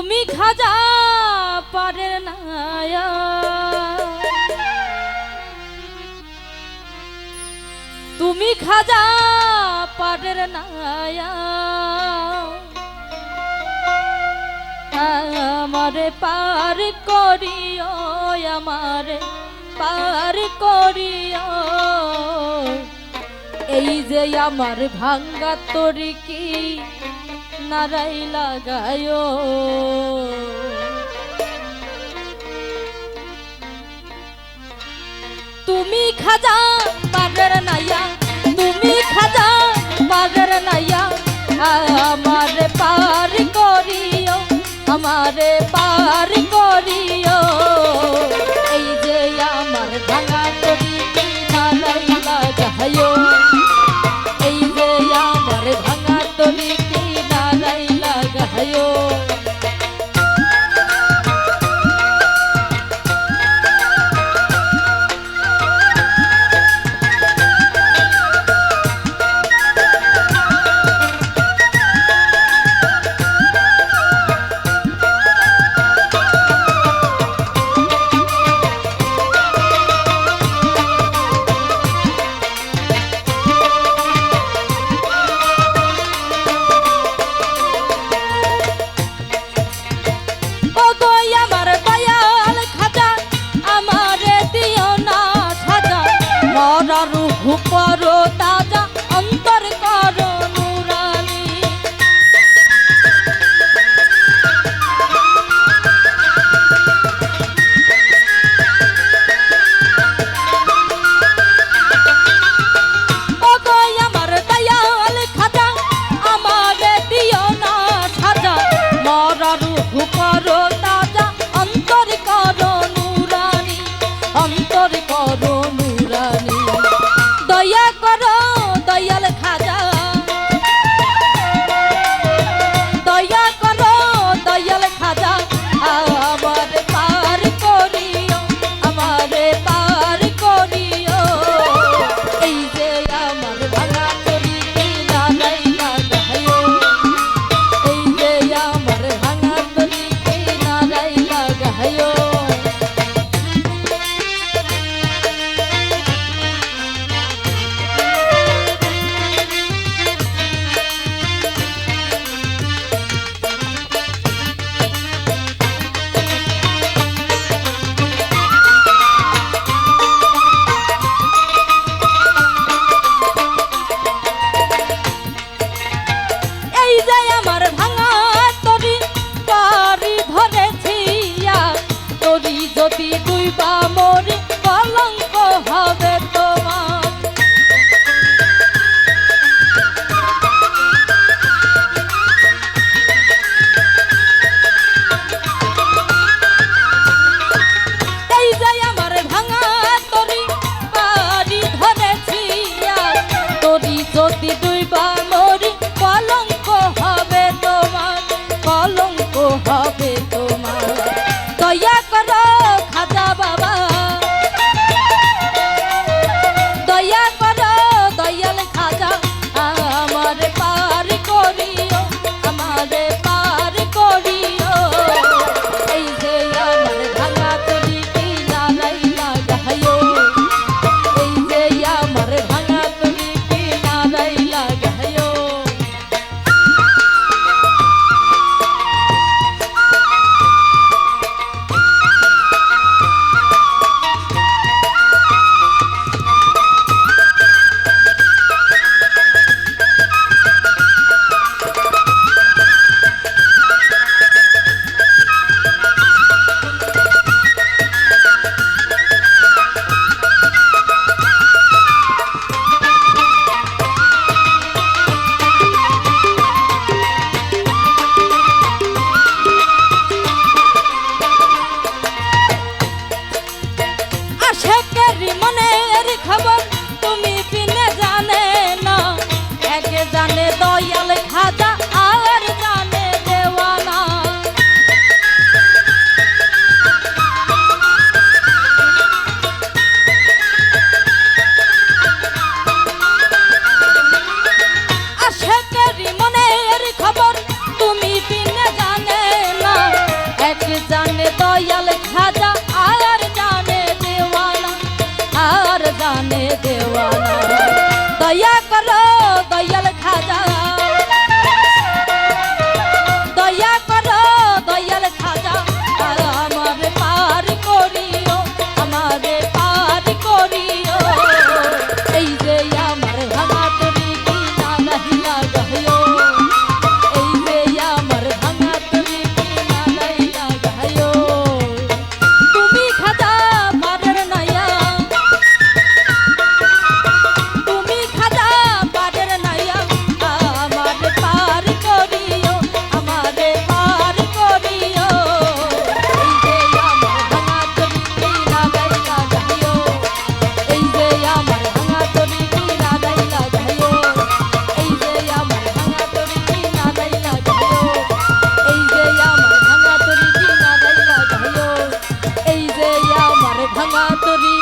তুমি খাজা পারে না তুমি খাজা পারে না আমারে পার করিও, আমারে পার করিও। এই যে আমার ভাঙ্গা তরি কি নারাই লাগায় তুমি খাজা উপরো তাজা অন্তর করো নুরানি। আমার দয়াল খাজা আমার দিও না সাজা। মরার উপর খাবার ভাঙা তরি